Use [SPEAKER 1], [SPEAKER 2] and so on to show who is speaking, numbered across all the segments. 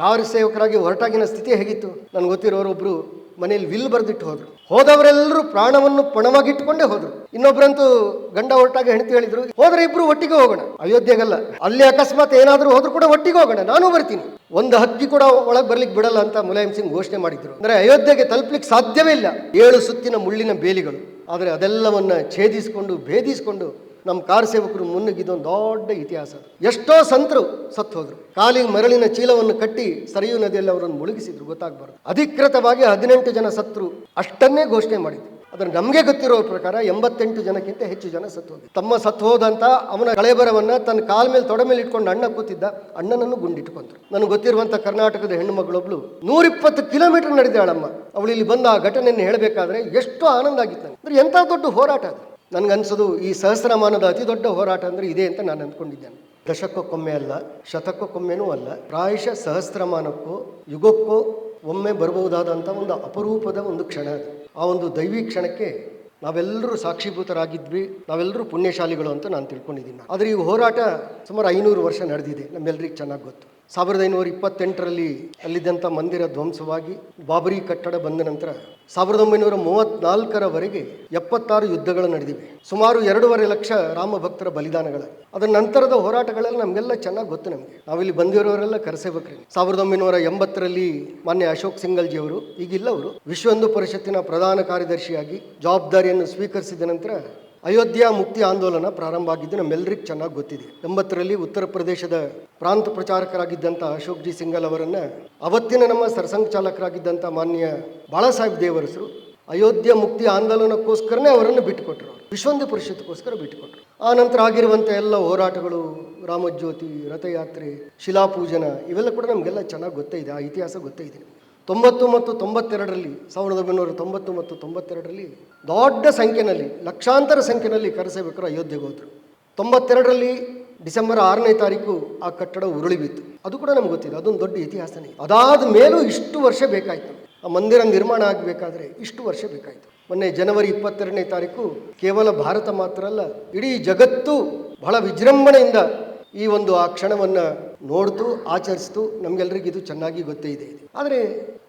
[SPEAKER 1] Car ಸೇವಕರಾಗಿ ಹೊರಟಾಗಿನ ಸ್ಥಿತಿ ಹೇಗಿತ್ತು? ನನಗೆ ಗೊತ್ತಿರೋರೊಬ್ರು ಮನೆಯಲ್ಲಿ ವಿಲ್ ಬರೆದಿಟ್ಟು ಹೋದ್ರು. ಹೋದವರೆಲ್ಲರೂ ಪ್ರಾಣವನ್ನು ಪಣವಾಗಿಟ್ಟುಕೊಂಡೇ ಹೋದ್ರು. ಇನ್ನೊಬ್ರಂತೂ ಗಂಡ ಹೊರಟಾಗಿ ಹೆಂಡತಿ ಹೇಳಿದ್ರು, ಹೋದ್ರೆ ಇಬ್ರು ಒಟ್ಟಿಗೆ ಹೋಗೋಣ. ಅಯೋಧ್ಯೆಗಲ್ಲ, ಅಲ್ಲಿ ಅಕಸ್ಮಾತ್ ಏನಾದ್ರೂ ಹೋದ್ರು ಕೂಡ ಒಟ್ಟಿಗೆ ಹೋಗೋಣ, ನಾನು ಬರ್ತೀನಿ. ಒಂದು ಹಕ್ಕಿ ಕೂಡ ಒಳಗೆ ಬರ್ಲಿಕ್ಕೆ ಬಿಡಲ್ಲ ಅಂತ ಮುಲಾಯಂ ಸಿಂಗ್ ಘೋಷಣೆ ಮಾಡಿದ್ರು. ಅಂದ್ರೆ ಅಯೋಧ್ಯೆಗೆ ತಲುಪಲಿಕ್ಕೆ ಸಾಧ್ಯವೇ ಇಲ್ಲ. ಏಳು ಸುತ್ತಿನ ಮುಳ್ಳಿನ ಬೇಲಿಗಳು. ಆದರೆ ಅದೆಲ್ಲವನ್ನ ಛೇದಿಸಿಕೊಂಡು, ಭೇದಿಸಿಕೊಂಡು ನಮ್ಮ ಕಾರ್ ಸೇವಕರು ಮುನ್ನುಗ್ಗಿದೊಂದು ದೊಡ್ಡ ಇತಿಹಾಸ. ಎಷ್ಟೋ ಸಂತರು ಸತ್ತು ಹೋದರು ಕಾಲಿಗೆ ಮರಳಿನ ಚೀಲವನ್ನು ಕಟ್ಟಿ ಸರಿಯು ನದಿಯಲ್ಲಿ ಅವರನ್ನು ಮುಳುಗಿಸಿದ್ರು, ಗೊತ್ತಾಗಬಾರ್ದು. ಅಧಿಕೃತವಾಗಿ ಹದಿನೆಂಟು ಜನ ಸತ್ರು ಅಷ್ಟನ್ನೇ ಘೋಷಣೆ ಮಾಡಿದ್ರು. ಆದರೆ ನಮಗೆ ಗೊತ್ತಿರೋ ಪ್ರಕಾರ ಎಂಬತ್ತೆಂಟು ಜನಕ್ಕಿಂತ ಹೆಚ್ಚು ಜನ ಸತ್ತು ತಮ್ಮ ಸತ್ತು ಹೋದಂತ ಅವನ ಕಳೆಬರವನ್ನ ತನ್ನ ಕಾಲ ಮೇಲೆ ತೊಡೆ ಮೇಲೆ ಇಟ್ಕೊಂಡು ಅಣ್ಣ ಕೂತಿದ್ದ ಅಣ್ಣನನ್ನು ಗುಂಡಿಟ್ಕೊಂಡ್ರು ನನಗೆ ಗೊತ್ತಿರುವಂತ ಕರ್ನಾಟಕದ ಹೆಣ್ಣು ಮಗಳೊಬ್ಳು ನೂರಿಪ್ಪತ್ತು ಕಿಲೋಮೀಟರ್ ನಡೆದಾಳಮ್ಮ ಅವಳು ಇಲ್ಲಿ ಬಂದ ಆ ಘಟನೆಯನ್ನು ಹೇಳಬೇಕಾದ್ರೆ ಎಷ್ಟು ಆನಂದ ಆಗಿತ್ತು ಅಂದ್ರೆ ಎಂಥ ದೊಡ್ಡ ಹೋರಾಟ ಅದು. ನನ್ಗನ್ಸೋದು ಈ ಸಹಸ್ರಮಾನದ ಅತಿ ದೊಡ್ಡ ಹೋರಾಟ ಅಂದರೆ ಇದೆ ಅಂತ ನಾನು ಅಂದ್ಕೊಂಡಿದ್ದೇನೆ. ದಶಕಕ್ಕೊಮ್ಮೆ ಅಲ್ಲ ಶತಕ್ಕೊಮ್ಮೆನೂ ಅಲ್ಲ, ಪ್ರಾಯಶಃ ಸಹಸ್ರಮಾನಕ್ಕೂ, ಯುಗಕ್ಕೂ ಒಮ್ಮೆ ಬರಬಹುದಾದಂಥ ಒಂದು ಅಪರೂಪದ ಒಂದು ಕ್ಷಣ ಅದು. ಆ ಒಂದು ದೈವಿ ಕ್ಷಣಕ್ಕೆ ನಾವೆಲ್ಲರೂ ಸಾಕ್ಷೀಭೂತರಾಗಿದ್ವಿ, ನಾವೆಲ್ಲರೂ ಪುಣ್ಯಶಾಲಿಗಳು ಅಂತ ನಾನು ತಿಳ್ಕೊಂಡಿದ್ದೀನಿ. ಆದರೆ ಈ ಹೋರಾಟ ಸುಮಾರು ಐನೂರು ವರ್ಷ ನಡೆದಿದೆ ನಮ್ಮೆಲ್ಲರಿಗೆ ಚೆನ್ನಾಗಿ ಗೊತ್ತು. ಸಾವಿರದ ಐನೂರ ಇಪ್ಪತ್ತೆಂಟರಲ್ಲಿ ಅಲ್ಲಿದ್ದಂಥ ಮಂದಿರ ಧ್ವಂಸವಾಗಿ ಬಾಬರಿ ಕಟ್ಟಡ ಬಂದ ನಂತರ ಸಾವಿರದ ಒಂಬೈನೂರ ಮೂವತ್ನಾಲ್ಕರವರೆಗೆ ಎಪ್ಪತ್ತಾರು ಯುದ್ಧಗಳು ನಡೆದಿವೆ. ಸುಮಾರು ಎರಡೂವರೆ ಲಕ್ಷ ರಾಮ ಭಕ್ತರ ಬಲಿದಾನಗಳ. ಅದರ ನಂತರದ ಹೋರಾಟಗಳೆಲ್ಲ ನಮಗೆಲ್ಲ ಚೆನ್ನಾಗಿ ಗೊತ್ತು ನಮಗೆ. ನಾವಿಲ್ಲಿ ಬಂದಿರೋರೆಲ್ಲ ಕರೆಸಬೇಕ್ರಿ ಸಾವಿರದ ಒಂಬೈನೂರ ಎಂಬತ್ತರಲ್ಲಿ ಮಾನ್ಯ ಅಶೋಕ್ ಸಿಂಗಲ್ಜಿ ಅವರು, ಈಗಿಲ್ಲ ಅವರು, ವಿಶ್ವ ಹಿಂದೂ ಪರಿಷತ್ತಿನ ಪ್ರಧಾನ ಕಾರ್ಯದರ್ಶಿಯಾಗಿ ಜವಾಬ್ದಾರಿಯನ್ನು ಸ್ವೀಕರಿಸಿದ ನಂತರ ಅಯೋಧ್ಯ ಮುಕ್ತಿ ಆಂದೋಲನ ಪ್ರಾರಂಭ ಆಗಿದ್ದು ನಮ್ಮೆಲ್ಲರಿಗೂ ಚೆನ್ನಾಗಿ ಗೊತ್ತಿದೆ. ಎಂಬತ್ತರಲ್ಲಿ ಉತ್ತರ ಪ್ರದೇಶದ ಪ್ರಾಂತ ಪ್ರಚಾರಕರಾಗಿದ್ದಂಥ ಅಶೋಕ್ ಜಿ ಸಿಂಗಲ್ ಅವರನ್ನು ಅವತ್ತಿನ ನಮ್ಮ ಸರ್ಸಂಘಚಾಲಕರಾಗಿದ್ದಂಥ ಮಾನ್ಯ ಬಾಳಾಸಾಹೇಬ್ ದೇವರಸರು ಅಯೋಧ್ಯ ಮುಕ್ತಿ ಆಂದೋಲನಕ್ಕೋಸ್ಕರನೇ ಅವರನ್ನು ಬಿಟ್ಟುಕೊಟ್ರು ವಿಶ್ವಂದ ಪರಿಷತ್ಕೋಸ್ಕರ ಬಿಟ್ಟುಕೊಟ್ರು ಆ ನಂತರ ಆಗಿರುವಂಥ ಎಲ್ಲ ಹೋರಾಟಗಳು, ರಾಮಜ್ಯೋತಿ, ರಥಯಾತ್ರೆ, ಶಿಲಾಪೂಜನ ಇವೆಲ್ಲ ಕೂಡ ನಮಗೆಲ್ಲ ಚೆನ್ನಾಗಿ ಗೊತ್ತೇ ಇದೆ. ಆ ಇತಿಹಾಸ ಗೊತ್ತೇ ಇದೆ. ತೊಂಬತ್ತು ಮತ್ತು ತೊಂಬತ್ತೆರಡರಲ್ಲಿ, ಸಾವಿರದ ಒಂಬೈನೂರ ತೊಂಬತ್ತು ಮತ್ತು ತೊಂಬತ್ತೆರಡರಲ್ಲಿ ದೊಡ್ಡ ಸಂಖ್ಯೆಯಲ್ಲಿ, ಲಕ್ಷಾಂತರ ಸಂಖ್ಯೆಯಲ್ಲಿ ಕರೆಸಬೇಕರು ಅಯೋಧ್ಯೆಗೆ ಹೋದರು. ತೊಂಬತ್ತೆರಡರಲ್ಲಿ ಡಿಸೆಂಬರ್ ಆರನೇ ತಾರೀಕು ಆ ಕಟ್ಟಡ ಉರುಳಿ ಬಿತ್ತು. ಅದು ಕೂಡ ನಮ್ಗೆ ಗೊತ್ತಿದೆ ಅದೊಂದು ದೊಡ್ಡ ಇತಿಹಾಸನೇ ಅದಾದ ಮೇಲೂ ಇಷ್ಟು ವರ್ಷ ಬೇಕಾಯಿತು. ಆ ಮಂದಿರ ನಿರ್ಮಾಣ ಆಗಬೇಕಾದ್ರೆ ಇಷ್ಟು ವರ್ಷ ಬೇಕಾಯಿತು. ಮೊನ್ನೆ ಜನವರಿ ಇಪ್ಪತ್ತೆರಡನೇ ತಾರೀಕು ಕೇವಲ ಭಾರತ ಮಾತ್ರ ಅಲ್ಲ, ಇಡೀ ಜಗತ್ತು ಬಹಳ ವಿಜೃಂಭಣೆಯಿಂದ ಈ ಒಂದು ಆ ಕ್ಷಣವನ್ನು ನೋಡ್ತು, ಆಚರಿಸ್ತು. ನಮಗೆಲ್ಲರಿಗೂ ಇದು ಚೆನ್ನಾಗಿ ಗೊತ್ತೇ ಇದೆ. ಆದರೆ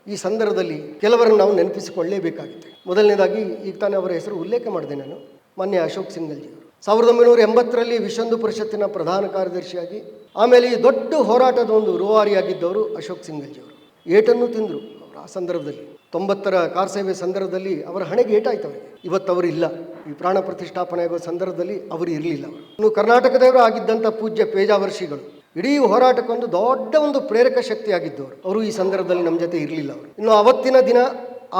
[SPEAKER 1] ಈ ಸಂದರ್ಭದಲ್ಲಿ ಕೆಲವರನ್ನು ನಾವು ನೆನಪಿಸಿಕೊಳ್ಳಲೇಬೇಕಾಗುತ್ತೆ ಮೊದಲನೇದಾಗಿ ಈಗ ತಾನೇ ಅವರ ಹೆಸರು ಉಲ್ಲೇಖ ಮಾಡಿದೆ ನಾನು. ಮಾನ್ಯ ಅಶೋಕ್ ಸಿಂಗಲ್ಜಿ ಅವರು. ಸಾವಿರದ ಒಂಬೈನೂರ ಎಂಬತ್ತರಲ್ಲಿ ವಿಶ್ವಂದು ಪರಿಷತ್ತಿನ ಪ್ರಧಾನ ಕಾರ್ಯದರ್ಶಿಯಾಗಿ, ಆಮೇಲೆ ಈ ದೊಡ್ಡ ಹೋರಾಟದ ಒಂದು ರೂವಾರಿಯಾಗಿದ್ದವರು ಅಶೋಕ್ ಸಿಂಗಲ್ಜಿ ಅವರು. ಏಟನ್ನು ತಿಂದರು ಅವರು ಆ ಸಂದರ್ಭದಲ್ಲಿ. ತೊಂಬತ್ತರ ಕಾರ್ ಸೇವೆ ಸಂದರ್ಭದಲ್ಲಿ ಅವರ ಹಣೆಗೆ ಏಟಾಯ್ತು ಇವತ್ತು ಅವರು ಇಲ್ಲ. ಈ ಪ್ರಾಣ ಪ್ರತಿಷ್ಠಾಪನೆ ಆಗುವ ಸಂದರ್ಭದಲ್ಲಿ ಅವರು ಇರಲಿಲ್ಲ ಅವರು. ಕರ್ನಾಟಕದವರು ಆಗಿದ್ದಂಥ ಪೂಜ್ಯ ಪೇಜಾವರ್ಷಿಗಳು ಇಡೀ ಹೋರಾಟಕ್ಕೊಂದು ದೊಡ್ಡ ಒಂದು ಪ್ರೇರಕ ಶಕ್ತಿಯಾಗಿದ್ದವರು. ಅವರು ಈ ಸಂದರ್ಭದಲ್ಲಿ ನಮ್ಮ ಜೊತೆ ಇರಲಿಲ್ಲ ಅವರು. ಇನ್ನು ಅವತ್ತಿನ ದಿನ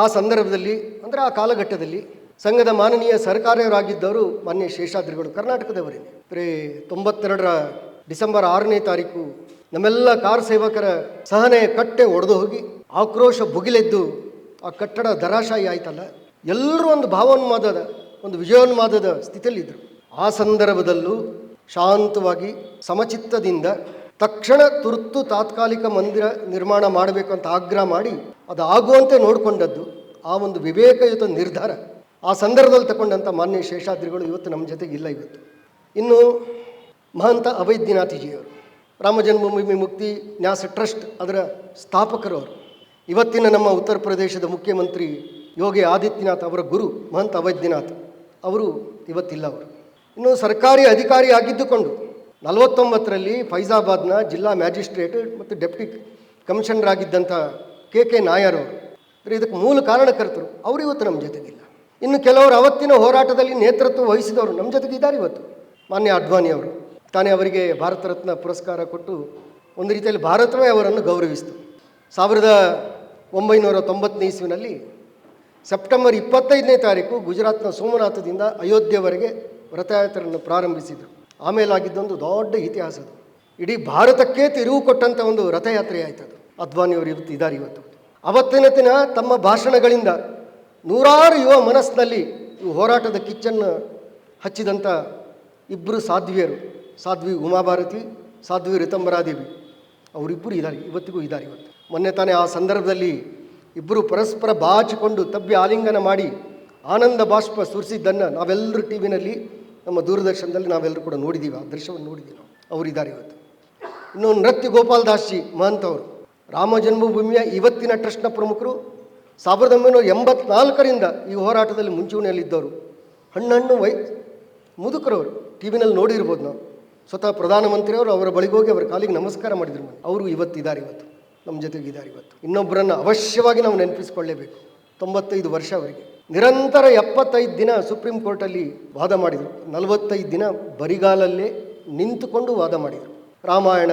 [SPEAKER 1] ಆ ಸಂದರ್ಭದಲ್ಲಿ, ಅಂದರೆ ಆ ಕಾಲಘಟ್ಟದಲ್ಲಿ ಸಂಘದ ಮಾನನೀಯ ಸರ್ಕಾರವರಾಗಿದ್ದವರು ಮಾನ್ಯ ಶೇಷಾದ್ರಿಗಳು ಕರ್ನಾಟಕದವರೇ. ಅಂದರೆ ತೊಂಬತ್ತೆರಡರ ಡಿಸೆಂಬರ್ ಆರನೇ ತಾರೀಕು ನಮ್ಮೆಲ್ಲ ಕಾರ್ ಸೇವಕರ ಸಹನೆ ಕಟ್ಟೆ ಒಡೆದು ಹೋಗಿ ಆಕ್ರೋಶ ಭುಗಿಲೆದ್ದು ಆ ಕಟ್ಟಡ ದರಾಶಾಯಿ ಆಯ್ತಲ್ಲ. ಎಲ್ಲರೂ ಒಂದು ಭಾವೋನ್ಮಾದದ, ಒಂದು ವಿಜಯೋನ್ಮಾದದ ಸ್ಥಿತಿಯಲ್ಲಿದ್ದರು. ಆ ಸಂದರ್ಭದಲ್ಲೂ ಶಾಂತವಾಗಿ, ಸಮಚಿತ್ತದಿಂದ ತಕ್ಷಣ ತುರ್ತು ತಾತ್ಕಾಲಿಕ ಮಂದಿರ ನಿರ್ಮಾಣ ಮಾಡಬೇಕು ಅಂತ ಆಗ್ರಹ ಮಾಡಿ ಅದು ಆಗುವಂತೆ ನೋಡಿಕೊಂಡದ್ದು ಆ ಒಂದು ವಿವೇಕಯುತ ನಿರ್ಧಾರ. ಆ ಸಂದರ್ಭದಲ್ಲಿ ತಗೊಂಡಂಥ ಮಾನ್ಯ ಶೇಷಾದ್ರಿಗಳು ಇವತ್ತು ನಮ್ಮ ಜೊತೆಗೆ ಇಲ್ಲ ಇವತ್ತು. ಇನ್ನು ಮಹಂತ ಅವೈದ್ಯನಾಥಿಜಿಯವರು ರಾಮ ಜನ್ಮಭೂಮಿ ಮುಕ್ತಿ ನ್ಯಾಸ ಟ್ರಸ್ಟ್ ಅದರ ಸ್ಥಾಪಕರು ಅವರು ಇವತ್ತಿನ ನಮ್ಮ ಉತ್ತರ ಪ್ರದೇಶದ ಮುಖ್ಯಮಂತ್ರಿ ಯೋಗಿ ಆದಿತ್ಯನಾಥ್ ಅವರ ಗುರು ಮಹಂತ ಅವೈದ್ಯನಾಥ್ ಅವರು ಇವತ್ತಿಲ್ಲ ಅವರು. ಇನ್ನು ಸರ್ಕಾರಿ ಅಧಿಕಾರಿ ಆಗಿದ್ದುಕೊಂಡು ನಲವತ್ತೊಂಬತ್ತರಲ್ಲಿ ಫೈಜಾಬಾದ್ನ ಜಿಲ್ಲಾ ಮ್ಯಾಜಿಸ್ಟ್ರೇಟ್ ಮತ್ತು ಡೆಪ್ಟಿ ಕಮಿಷನರ್ ಆಗಿದ್ದಂಥ ಕೆ ಕೆ ನಾಯರ್ ಅವರು. ಇದಕ್ಕೆ ಮೂಲ ಕಾರಣಕರ್ತರು. ಅವರು ಇವತ್ತು ನಮ್ಮ ಜೊತೆಗಿಲ್ಲ. ಇನ್ನು ಕೆಲವರು ಅವತ್ತಿನ ಹೋರಾಟದಲ್ಲಿ ನೇತೃತ್ವ ವಹಿಸಿದವರು ನಮ್ಮ ಜೊತೆಗೆ ಇದ್ದಾರೆ ಇವತ್ತು. ಮಾನ್ಯ ಅಡ್ವಾನಿ ಅವರು. ತಾನೇ ಅವರಿಗೆ ಭಾರತ ರತ್ನ ಪುರಸ್ಕಾರ ಕೊಟ್ಟು ಒಂದು ರೀತಿಯಲ್ಲಿ ಭಾರತವೇ ಅವರನ್ನು ಗೌರವಿಸಿತು. ಸಾವಿರದ ಒಂಬೈನೂರ ತೊಂಬತ್ತನೇ ಇಸ್ವಿನಲ್ಲಿ ಸೆಪ್ಟೆಂಬರ್ ಇಪ್ಪತ್ತೈದನೇ ತಾರೀಕು ಗುಜರಾತ್ನ ಸೋಮನಾಥದಿಂದ ಅಯೋಧ್ಯೆವರೆಗೆ ರಥಯಾತ್ರೆಯನ್ನು ಪ್ರಾರಂಭಿಸಿದರು. ಆಮೇಲೆ ಆಗಿದ್ದೊಂದು ದೊಡ್ಡ ಇತಿಹಾಸ ಅದು. ಇಡೀ ಭಾರತಕ್ಕೆ ತಿರುವು ಕೊಟ್ಟಂಥ ಒಂದು ರಥಯಾತ್ರೆ ಅದು ಅದ್ವಾನಿಯವರು ಇವತ್ತು ಇದ್ದಾರೆ ಇವತ್ತು. ಅವತ್ತಿನ ದಿನ ತಮ್ಮ ಭಾಷಣಗಳಿಂದ ನೂರಾರು ಯುವ ಮನಸ್ಸಿನಲ್ಲಿ ಹೋರಾಟದ ಕಿಚ್ಚನ್ನು ಹಚ್ಚಿದಂಥ ಇಬ್ಬರು ಸಾಧ್ವಿಯರು. ಸಾಧ್ವಿ ಉಮಾಭಾರತಿ, ಸಾಧ್ವಿ ರಿತಂಬರಾದೇವಿ. ಅವರಿಬ್ಬರು ಇದ್ದಾರೆ, ಇವತ್ತಿಗೂ ಇದ್ದಾರೆ ಇವತ್ತು. ಮೊನ್ನೆ ತಾನೇ ಆ ಸಂದರ್ಭದಲ್ಲಿ ಇಬ್ಬರು ಪರಸ್ಪರ ಬಾಚಿಕೊಂಡು ತಬ್ಬಿ ಆಲಿಂಗನ ಮಾಡಿ ಆನಂದ ಬಾಷ್ಪ ಸುರಿಸಿದ್ದನ್ನು ನಾವೆಲ್ಲರೂ ಟಿ ವಿನಲ್ಲಿ, ನಮ್ಮ ದೂರದರ್ಶನದಲ್ಲಿ ನಾವೆಲ್ಲರೂ ಕೂಡ ನೋಡಿದ್ದೀವಿ ಆ ದೃಶ್ಯವನ್ನು ನೋಡಿದ್ದೀವಿ ನಾವು. ಅವರಿದ್ದಾರೆ ಇವತ್ತು. ಇನ್ನು ನೃತ್ಯ ಗೋಪಾಲ್ ದಾಸಿ ಮಹಂತ್ ಅವರು. ರಾಮ ಜನ್ಮಭೂಮಿಯ ಇವತ್ತಿನ ಟ್ರಸ್ಟ್ನ ಪ್ರಮುಖರು. ಸಾವಿರದ ಒಂಬೈನೂರ ಎಂಬತ್ನಾಲ್ಕರಿಂದ ಈ ಹೋರಾಟದಲ್ಲಿ ಮುಂಚೂಣಿಯಲ್ಲಿದ್ದವರು. ಹಣ್ಣಣ್ಣು ವೈ, ಮುದುಕರವರು. ಟಿ ವಿನಲ್ಲಿ ನೋಡಿರ್ಬೋದು ನಾವು. ಸ್ವತಃ ಪ್ರಧಾನಮಂತ್ರಿಯವರು ಅವರ ಬಳಿಗೆ ಹೋಗಿ ಅವರ ಕಾಲಿಗೆ ನಮಸ್ಕಾರ ಮಾಡಿದ್ರು. ಅವರು ಇವತ್ತಿದ್ದಾರೆ ಇವತ್ತು. ನಮ್ಮ ಜೊತೆಗಿದ್ದಾರೆ ಇವತ್ತು. ಇನ್ನೊಬ್ಬರನ್ನು ಅವಶ್ಯವಾಗಿ ನಾವು ನೆನಪಿಸ್ಕೊಳ್ಳೇಬೇಕು. ತೊಂಬತ್ತೈದು ವರ್ಷ ಅವರಿಗೆ ನಿರಂತರ ಎಪ್ಪತ್ತೈದು ದಿನ ಸುಪ್ರೀಂ ಕೋರ್ಟಲ್ಲಿ ವಾದ ಮಾಡಿದರು. ನಲವತ್ತೈದು ದಿನ ಬರಿಗಾಲಲ್ಲೇ ನಿಂತುಕೊಂಡು ವಾದ ಮಾಡಿದರು. ರಾಮಾಯಣ,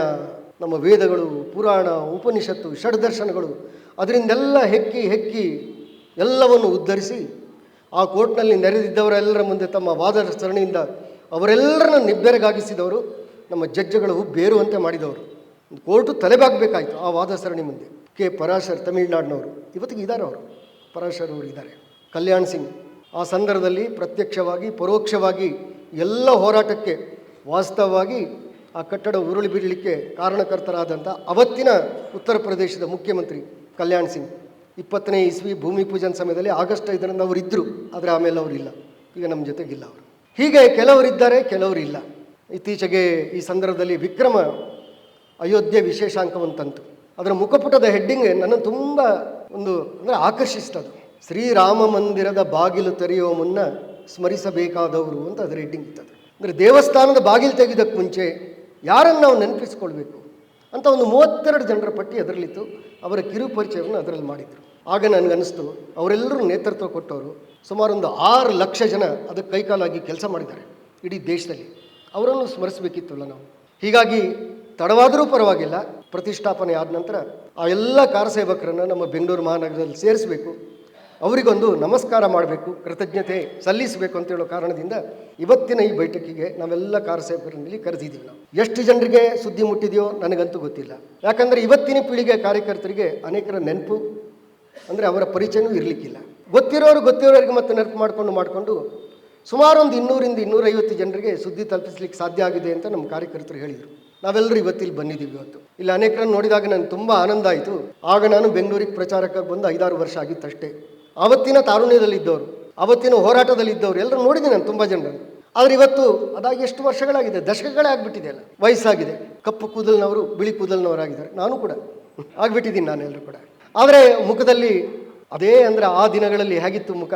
[SPEAKER 1] ನಮ್ಮ ವೇದಗಳು, ಪುರಾಣ, ಉಪನಿಷತ್ತು, ಷಡ್ದರ್ಶನಗಳು, ಅದರಿಂದೆಲ್ಲ ಹೆಕ್ಕಿ ಹೆಕ್ಕಿ ಎಲ್ಲವನ್ನು ಉದ್ಧರಿಸಿ ಆ ಕೋರ್ಟ್ನಲ್ಲಿ ನೆರೆದಿದ್ದವರೆಲ್ಲರ ಮುಂದೆ ತಮ್ಮ ವಾದ ಸರಣಿಯಿಂದ ಅವರೆಲ್ಲರನ್ನ ನಿಬ್ಬೆರಗಾಗಿಸಿದವರು ನಮ್ಮ ಜಡ್ಜ್ಗಳು ಬೇರುವಂತೆ ಮಾಡಿದವರು. ಕೋರ್ಟು ತಲೆಬಾಗಬೇಕಾಯಿತು ಆ ವಾದ ಸರಣಿ ಮುಂದೆ. ಕೆ. ಪರಾಶರ್, ತಮಿಳ್ನಾಡಿನವರು. ಇವತ್ತಿಗೆ ಇದ್ದಾರೆ ಅವರು. ಪರಾಶರ್ ಅವರು ಇದ್ದಾರೆ. ಕಲ್ಯಾಣ್ ಸಿಂಗ್. ಆ ಸಂದರ್ಭದಲ್ಲಿ ಪ್ರತ್ಯಕ್ಷವಾಗಿ, ಪರೋಕ್ಷವಾಗಿ ಎಲ್ಲ ಹೋರಾಟಕ್ಕೆ ವಾಸ್ತವವಾಗಿ ಆ ಕಟ್ಟಡ ಉರುಳಿ ಬೀಳಲಿಕ್ಕೆ ಕಾರಣಕರ್ತರಾದಂಥ ಅವತ್ತಿನ ಉತ್ತರ ಪ್ರದೇಶದ ಮುಖ್ಯಮಂತ್ರಿ ಕಲ್ಯಾಣ್ ಸಿಂಗ್. ಇಪ್ಪತ್ತನೇ ಇಸ್ವಿ ಭೂಮಿ ಪೂಜನ್ ಸಮಯದಲ್ಲಿ ಆಗಸ್ಟ್ ಐದರಿಂದ ಅವರು ಇದ್ದರು ಆದರೆ ಆಮೇಲೆ ಅವರಿಲ್ಲ. ಈಗ ನಮ್ಮ ಜೊತೆಗಿಲ್ಲ ಅವರು. ಹೀಗೆ ಕೆಲವರಿದ್ದಾರೆ, ಕೆಲವರಿಲ್ಲ. ಇತ್ತೀಚೆಗೆ ಈ ಸಂದರ್ಭದಲ್ಲಿ ವಿಕ್ರಮ ಅಯೋಧ್ಯೆ ವಿಶೇಷಾಂಕವಂತಂತು. ತಂತು ಅದರ ಮುಖಪುಟದ ಹೆಡ್ಡಿಂಗ್ ನನ್ನನ್ನು ತುಂಬ ಒಂದು, ಅಂದರೆ ಆಕರ್ಷಿಸ್ತದು ಶ್ರೀರಾಮ ಮಂದಿರದ ಬಾಗಿಲು ತೆರೆಯುವ ಮುನ್ನ ಸ್ಮರಿಸಬೇಕಾದವರು ಅಂತ ಅದರ ಹೆಡ್ಡಿಂಗ್ ಇರ್ತದೆ. ಅಂದರೆ ದೇವಸ್ಥಾನದ ಬಾಗಿಲು ತೆಗೆದಕ್ಕೆ ಮುಂಚೆ ಯಾರನ್ನು ನಾವು ನೆನಪಿಸ್ಕೊಳ್ಬೇಕು ಅಂತ ಒಂದು ಮೂವತ್ತೆರಡು ಜನರ ಪಟ್ಟಿ ಅದರಲ್ಲಿತ್ತು. ಅವರ ಕಿರು ಪರಿಚಯವನ್ನು ಅದರಲ್ಲಿ ಮಾಡಿದರು. ಆಗ ನನಗನ್ನಿಸ್ತು ಅವರೆಲ್ಲರೂ ನೇತೃತ್ವ ಕೊಟ್ಟವರು. ಸುಮಾರು ಒಂದು ಆರು ಲಕ್ಷ ಜನ ಅದಕ್ಕೆ ಕೈಕಾಲಾಗಿ ಕೆಲಸ ಮಾಡಿದ್ದಾರೆ ಇಡೀ ದೇಶದಲ್ಲಿ. ಅವರನ್ನು ಸ್ಮರಿಸಬೇಕಿತ್ತಲ್ಲ ನಾವು. ಹೀಗಾಗಿ ತಡವಾದರೂ ಪರವಾಗಿಲ್ಲ, ಪ್ರತಿಷ್ಠಾಪನೆ ಆದ ನಂತರ ಆ ಎಲ್ಲ ಕಾರ್ಯಸೇವಕರನ್ನು ನಮ್ಮ ಬೆಂಗಳೂರು ಮಹಾನಗರದಲ್ಲಿ ಸೇರಿಸಬೇಕು. ಅವರಿಗೊಂದು ನಮಸ್ಕಾರ ಮಾಡಬೇಕು, ಕೃತಜ್ಞತೆ ಸಲ್ಲಿಸಬೇಕು ಅಂತ ಹೇಳೋ ಕಾರಣದಿಂದ ಇವತ್ತಿನ ಈ ಬೈಠಕಿಗೆ ನಾವೆಲ್ಲ ಕಾರ್ಯಸೇವಕರಲ್ಲಿ ಕರೆದಿದ್ದೀವಿ ನಾವು. ಎಷ್ಟು ಜನರಿಗೆ ಸುದ್ದಿ ಮುಟ್ಟಿದೆಯೋ ನನಗಂತೂ ಗೊತ್ತಿಲ್ಲ. ಯಾಕಂದರೆ ಇವತ್ತಿನ ಪೀಳಿಗೆ ಕಾರ್ಯಕರ್ತರಿಗೆ ಅನೇಕರ ನೆನಪು, ಅಂದರೆ ಅವರ ಪರಿಚಯನೂ ಇರಲಿಕ್ಕಿಲ್ಲ. ಗೊತ್ತಿರೋರು ಗೊತ್ತಿರೋರಿಗೆ ಮತ್ತೆ ನೆನಪು ಮಾಡಿಕೊಂಡು ಮಾಡಿಕೊಂಡು ಸುಮಾರು ಒಂದು ಇನ್ನೂರಿಂದ ಇನ್ನೂರೈವತ್ತು ಜನರಿಗೆ ಸುದ್ದಿ ತಲುಪಿಸ್ಲಿಕ್ಕೆ ಸಾಧ್ಯ ಆಗಿದೆ ಅಂತ ನಮ್ಮ ಕಾರ್ಯಕರ್ತರು ಹೇಳಿದರು. ನಾವೆಲ್ಲರೂ ಇವತ್ತಿಲ್ಲಿ ಬಂದಿದ್ದೀವಿ ಇವತ್ತು. ಇಲ್ಲಿ ಅನೇಕರನ್ನು ನೋಡಿದಾಗ ನನಗೆ ತುಂಬ ಆನಂದ ಆಯಿತು. ಆಗ ನಾನು ಬೆಂಗಳೂರಿಗೆ ಪ್ರಚಾರಕ್ಕೆ ಬಂದು ಐದಾರು ವರ್ಷ ಆಗಿತ್ತಷ್ಟೇ. ಆವತ್ತಿನ ತಾರುಣ್ಯದಲ್ಲಿದ್ದವರು, ಅವತ್ತಿನ ಹೋರಾಟದಲ್ಲಿದ್ದವರು ಎಲ್ಲರೂ ನೋಡಿದ್ದೀನಿ ನಾನು ತುಂಬ ಜನರನ್ನು ಆದರೆ ಇವತ್ತು ಅದಾಗಿ ಎಷ್ಟು ವರ್ಷಗಳಾಗಿದೆ? ದಶಕಗಳೇ ಆಗಿಬಿಟ್ಟಿದೆ ಅಲ್ಲ. ವಯಸ್ಸಾಗಿದೆ. ಕಪ್ಪು ಕೂದಲಿನವರು ಬಿಳಿ ಕೂದಲಿನವರಾಗಿದ್ದಾರೆ. ನಾನು ಕೂಡ. ಆಗಿಬಿಟ್ಟಿದ್ದೀನಿ ನಾನೆಲ್ಲರೂ ಕೂಡ. ಆದರೆ ಮುಖದಲ್ಲಿ ಅದೇ ಅಂದರೆ ಆ ದಿನಗಳಲ್ಲಿ ಹೇಗಿತ್ತು ಮುಖ?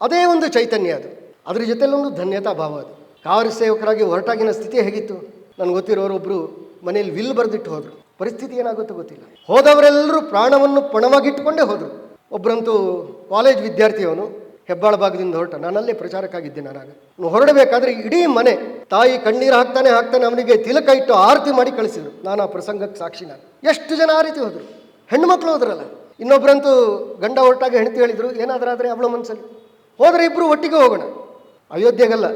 [SPEAKER 1] ಅದೇ ಒಂದು ಚೈತನ್ಯ ಅದು. ಅದ್ರ ಜೊತೆಲ್ಲೊಂದು ಧನ್ಯತಾ ಭಾವ ಅದು. ಕಾರ್ಯಸೇವಕರಾಗಿ ಹೊರಟಾಗಿನ ಸ್ಥಿತಿ ಹೇಗಿತ್ತು? ನನಗೆ ಗೊತ್ತಿರೋರೊಬ್ಬರು ಮನೆಯಲ್ಲಿ ವಿಲ್ ಬರೆದಿಟ್ಟು ಹೋದರು. ಪರಿಸ್ಥಿತಿ ಏನಾಗುತ್ತೋ ಗೊತ್ತಿಲ್ಲ. ಹೋದವರೆಲ್ಲರೂ ಪ್ರಾಣವನ್ನು ಪಣವಾಗಿಟ್ಟುಕೊಂಡೇ ಹೋದರು. ಒಬ್ಬರಂತೂ ಕಾಲೇಜ್ ವಿದ್ಯಾರ್ಥಿಯವನು ಹೆಬ್ಬಾಳ ಭಾಗದಿಂದ ಹೊರಟ. ನಾನಲ್ಲೇ ಪ್ರಚಾರಕ್ಕಾಗಿದ್ದೆ ನಾನು ನಾನು ಹೊರಡಬೇಕಾದ್ರೆ ಇಡೀ ಮನೆ, ತಾಯಿ ಕಣ್ಣೀರು ಹಾಕ್ತಾನೆ ಹಾಕ್ತಾನೆ ಅವನಿಗೆ ತಿಲಕ ಇಟ್ಟು ಆರತಿ ಮಾಡಿ ಕಳಿಸಿದ್ರು. ನಾನು ಆ ಪ್ರಸಂಗಕ್ಕೆ ಸಾಕ್ಷಿ ನಾನು. ಎಷ್ಟು ಜನ ಆ ರೀತಿ ಹೋದರು? ಹೆಣ್ಣುಮಕ್ಳು ಹೋದ್ರಲ್ಲ. ಇನ್ನೊಬ್ಬರಂತೂ ಗಂಡ ಹೊರಟಾಗ ಹೆಂಡತಿ ಹೇಳಿದರು, ಏನಾದ್ರಾದರೆ ಅವಳ ಮನಸ್ಸಲ್ಲಿ ಹೋದರೆ ಇಬ್ಬರು ಒಟ್ಟಿಗೆ ಹೋಗೋಣ. ಅಯೋಧ್ಯೆಗಲ್ಲ.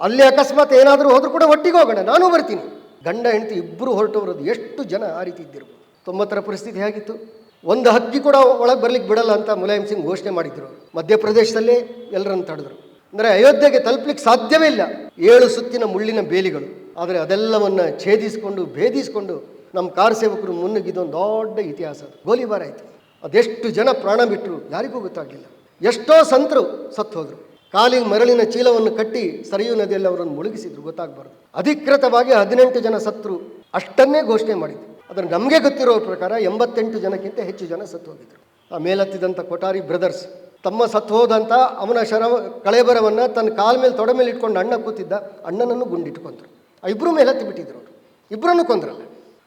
[SPEAKER 1] ಅಲ್ಲಿ ಅಕಸ್ಮಾತ್ ಏನಾದರೂ ಹೋದರೂ ಕೂಡ ಒಟ್ಟಿಗೆ ಹೋಗೋಣ. ನಾನು ಬರ್ತೀನಿ. ಗಂಡ, ಹೆಂಡತಿ ಇಬ್ಬರು ಹೊರಟವರದು ಎಷ್ಟು ಜನ ಆ ರೀತಿ ಇದ್ದರು? ತೊಂಬತ್ತರ ಪರಿಸ್ಥಿತಿ ಹೇಗಿತ್ತು? ಒಂದು ಹಕ್ಕಿ ಕೂಡ ಒಳಗೆ ಬರ್ಲಿಕ್ಕೆ ಬಿಡಲ್ಲ ಅಂತ ಮುಲಾಯಂ ಸಿಂಗ್ ಘೋಷಣೆ ಮಾಡಿದ್ರು. ಮಧ್ಯಪ್ರದೇಶದಲ್ಲಿ ಎಲ್ಲರನ್ನು ತಡೆದ್ರು. ಅಂದರೆ ಅಯೋಧ್ಯೆಗೆ ತಲುಪಲಿಕ್ಕೆ ಸಾಧ್ಯವೇ ಇಲ್ಲ. ಏಳು ಸುತ್ತಿನ ಮುಳ್ಳಿನ ಬೇಲಿಗಳು. ಆದರೆ ಅದೆಲ್ಲವನ್ನು ಛೇದಿಸಿಕೊಂಡು, ಭೇದಿಸಿಕೊಂಡು ನಮ್ಮ ಕಾರ್ ಸೇವಕರು ಮುನ್ನುಗ್ಗಿದ್ದೊಂದು ದೊಡ್ಡ ಇತಿಹಾಸ ಗೋಲಿಬಾರ್ ಆಯಿತು. ಅದೆಷ್ಟು ಜನ ಪ್ರಾಣ ಬಿಟ್ಟರು ಯಾರಿಗೂ ಗೊತ್ತಾಗಲಿಲ್ಲ. ಎಷ್ಟೋ ಸಂತರು ಸತ್ತು ಹೋದರು. ಕಾಲಿಗೆ ಮರಳಿನ ಚೀಲವನ್ನು ಕಟ್ಟಿ ಸರಿಯು ನದಿಯಲ್ಲಿ ಅವರನ್ನು ಮುಳುಗಿಸಿದ್ರು. ಗೊತ್ತಾಗಬಾರ್ದು. ಅಧಿಕೃತವಾಗಿ ಹದಿನೆಂಟು ಜನ ಸತ್ರು ಅಷ್ಟನ್ನೇ ಘೋಷಣೆ ಮಾಡಿದ್ರು. ಆದರೆ ನಮಗೆ ಗೊತ್ತಿರೋ ಪ್ರಕಾರ ಎಂಬತ್ತೆಂಟು ಜನಕ್ಕಿಂತ ಹೆಚ್ಚು ಜನ ಸತ್ತು ಹೋಗಿದ್ರು. ಆ ಮೇಲತ್ತಿದಂಥ ಕೊಠಾರಿ ಬ್ರದರ್ಸ್, ತಮ್ಮ ಸತ್ತು ಹೋದಂಥ ಅವನ ಶರವ, ಕಳೆಬರವನ್ನು ತನ್ನ ಕಾಲ ಮೇಲೆ ತೊಡೆ ಮೇಲೆ ಇಟ್ಕೊಂಡು ಅಣ್ಣ ಕೂತಿದ್ದ ಅಣ್ಣನನ್ನು ಗುಂಡಿಟ್ಕೊಂಡ್ರು. ಆ ಇಬ್ಬರು ಮೇಲತ್ತಿ ಬಿಟ್ಟಿದ್ರು ಅವರು. ಇಬ್ಬರನ್ನು ಕೊಂದ್ರಲ್ಲ.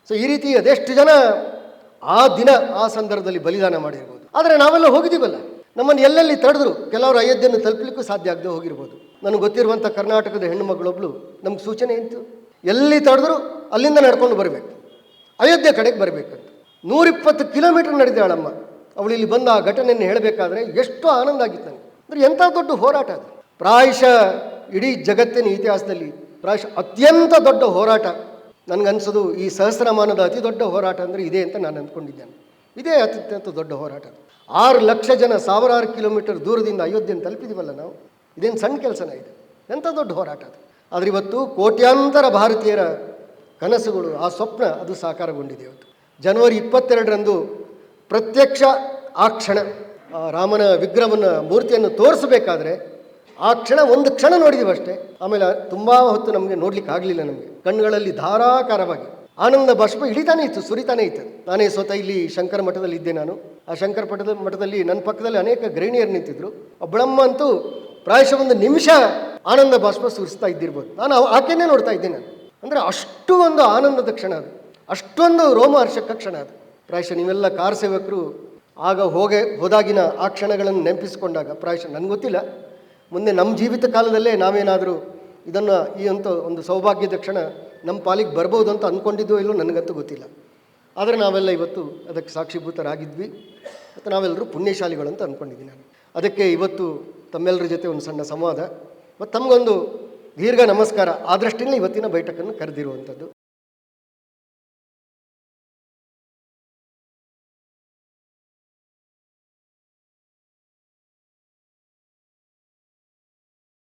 [SPEAKER 1] ಸೊ ಈ ರೀತಿ ಅದೆಷ್ಟು ಜನ ಆ ದಿನ, ಆ ಸಂದರ್ಭದಲ್ಲಿ ಬಲಿದಾನ ಮಾಡಿರ್ಬೋದು. ಆದರೆ ನಾವೆಲ್ಲ ಹೋಗಿದ್ದೀವಲ್ಲ. ನಮ್ಮನ್ನು ಎಲ್ಲೆಲ್ಲಿ ತಡೆದ್ರು? ಕೆಲವರು ಅಯೋಧ್ಯೆಯನ್ನು ತಲುಪಲಿಕ್ಕೂ ಸಾಧ್ಯ ಆಗದೆ ಹೋಗಿರ್ಬೋದು. ನನಗೆ ಗೊತ್ತಿರುವಂಥ ಕರ್ನಾಟಕದ ಹೆಣ್ಣು ಮಗಳೊಬ್ಳು ನಮ್ಗೆ ಸೂಚನೆ ಇತ್ತು ಎಲ್ಲಿ ತಡೆದ್ರು ಅಲ್ಲಿಂದ ನಡ್ಕೊಂಡು ಬರಬೇಕು. ಅಯೋಧ್ಯೆ ಕಡೆಗೆ ಬರಬೇಕಂತ. ನೂರಿಪ್ಪತ್ತು ಕಿಲೋಮೀಟರ್ ನಡೆದಾಳಮ್ಮ ಅವಳು ಇಲ್ಲಿ ಬಂದ ಆ ಘಟನೆಯನ್ನು ಹೇಳಬೇಕಾದ್ರೆ ಎಷ್ಟು ಆನಂದ ಆಗಿತ್ತು ನನಗೆ. ಅಂದರೆ ಎಂಥ ದೊಡ್ಡ ಹೋರಾಟ ಅದು. ಪ್ರಾಯಶಃ ಇಡೀ ಜಗತ್ತಿನ ಇತಿಹಾಸದಲ್ಲಿ ಪ್ರಾಯಶಃ ಅತ್ಯಂತ ದೊಡ್ಡ ಹೋರಾಟ. ನನಗನ್ಸೋದು ಈ ಸಹಸ್ರಮಾನದ ಅತಿ ದೊಡ್ಡ ಹೋರಾಟ ಅಂದರೆ ಇದೆ ಅಂತ ನಾನು ಅಂದ್ಕೊಂಡಿದ್ದೇನೆ. ಇದೇ ಅತ್ಯಂತ ದೊಡ್ಡ ಹೋರಾಟ ಆರು ಲಕ್ಷ ಜನ ಸಾವಿರಾರು ಕಿಲೋಮೀಟರ್ ದೂರದಿಂದ ಅಯೋಧ್ಯೆಯನ್ನು ತಲುಪಿದೀವಲ್ಲ ನಾವು? ಇದೇನು ಸಣ್ಣ ಕೆಲಸನ ಇದೆ? ಎಂಥ ದೊಡ್ಡ ಹೋರಾಟ ಅದು. ಆದರೆ ಇವತ್ತು ಕೋಟ್ಯಾಂತರ ಭಾರತೀಯರ ಕನಸುಗಳು, ಆ ಸ್ವಪ್ನ ಅದು ಸಾಕಾರಗೊಂಡಿದೆ ಇವತ್ತು ಜನವರಿ ಇಪ್ಪತ್ತೆರಡರಂದು ಪ್ರತ್ಯಕ್ಷ ಆ ಕ್ಷಣ ರಾಮನ ವಿಗ್ರಹವನ್ನು, ಮೂರ್ತಿಯನ್ನು ತೋರಿಸಬೇಕಾದ್ರೆ ಆ ಕ್ಷಣ ಒಂದು ಕ್ಷಣ ನೋಡಿದೀವಿ ಅಷ್ಟೇ. ಆಮೇಲೆ ತುಂಬ ಹೊತ್ತು ನಮಗೆ ನೋಡ್ಲಿಕ್ಕೆ ಆಗಲಿಲ್ಲ ನಮಗೆ. ಕಣ್ಣುಗಳಲ್ಲಿ ಧಾರಾಕಾರವಾಗಿ ಆನಂದ ಬಾಷ್ಪ ಇಳಿತಾನೆ ಇತ್ತು, ಸುರಿತಾನೆ ಇತ್ತು. ನಾನೇ ಸ್ವತಃ ಇಲ್ಲಿ ಶಂಕರ ಮಠದಲ್ಲಿ ಇದ್ದೆ ನಾನು. ಆ ಶಂಕರ ಪಠದ ಮಠದಲ್ಲಿ ನನ್ನ ಪಕ್ಕದಲ್ಲಿ ಅನೇಕ ಗೃಹಿಣಿಯರು ನಿಂತಿದ್ರು. ಒಬ್ಬಳಮ್ಮ ಅಂತೂ ಪ್ರಾಯಶಃ ಒಂದು ನಿಮಿಷ ಆನಂದ ಬಾಷ್ಪ ಸುರಿಸ್ತಾ ಇದ್ದಿರ್ಬೋದು. ನಾನು ಆಕೆನೇ ನೋಡ್ತಾ ಇದ್ದೆ ನಾನು. ಅಂದರೆ ಅಷ್ಟು ಒಂದು ಆನಂದದ ಕ್ಷಣ ಅದು. ಅಷ್ಟೊಂದು ರೋಮಹರ್ಷಕ ಕ್ಷಣ ಅದು. ಪ್ರಾಯಶಃ ನೀವೆಲ್ಲ ಕಾರ್ ಸೇವಕರು ಆಗ ಹೋಗೆ, ಹೋದಾಗಿನ ಆ ಕ್ಷಣಗಳನ್ನು ನೆನಪಿಸಿಕೊಂಡಾಗ ಪ್ರಾಯಶಃ ನನಗೆ ಗೊತ್ತಿಲ್ಲ. ಮುಂದೆ ನಮ್ಮ ಜೀವಿತ ಕಾಲದಲ್ಲೇ ನಾವೇನಾದರೂ ಇದನ್ನು ಈ ಅಂತ ಒಂದು ಸೌಭಾಗ್ಯದ ಕ್ಷಣ ನಮ್ಮ ಪಾಲಿಗೆ ಬರ್ಬೋದು ಅಂತ ಅಂದ್ಕೊಂಡಿದ್ದೋ ಇಲ್ಲೋ ನನಗಂತೂ ಗೊತ್ತಿಲ್ಲ. ಆದರೆ ನಾವೆಲ್ಲ ಇವತ್ತು ಅದಕ್ಕೆ ಸಾಕ್ಷೀಭೂತರಾಗಿದ್ವಿ. ಮತ್ತು ನಾವೆಲ್ಲರೂ ಪುಣ್ಯಶಾಲಿಗಳು ಅಂತ ಅಂದ್ಕೊಂಡಿದ್ದೀನಿ ನಾನು. ಅದಕ್ಕೆ ಇವತ್ತು ತಮ್ಮೆಲ್ಲರ ಜೊತೆ ಒಂದು ಸಣ್ಣ ಸಂವಾದ. ಮತ್ತು ತಮಗೊಂದು ದೀರ್ಘ ನಮಸ್ಕಾರ ಆ ದೃಷ್ಟಿಯಲ್ಲಿ ಇವತ್ತಿನ ಬೈಠಕನ್ನು ಕರೆದಿರುವಂಥದ್ದು.